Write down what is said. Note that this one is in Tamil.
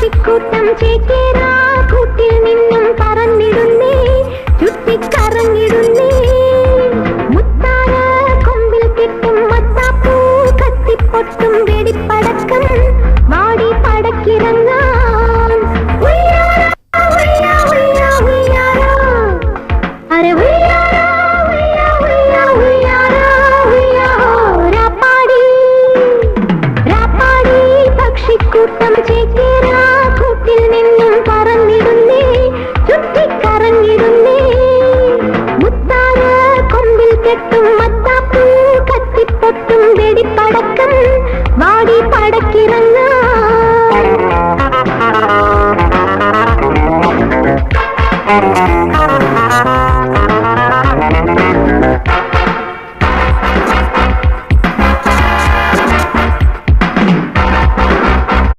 చిక్కుటం చెకిరా செடி படக்கம் வாடி படக்கிறங்க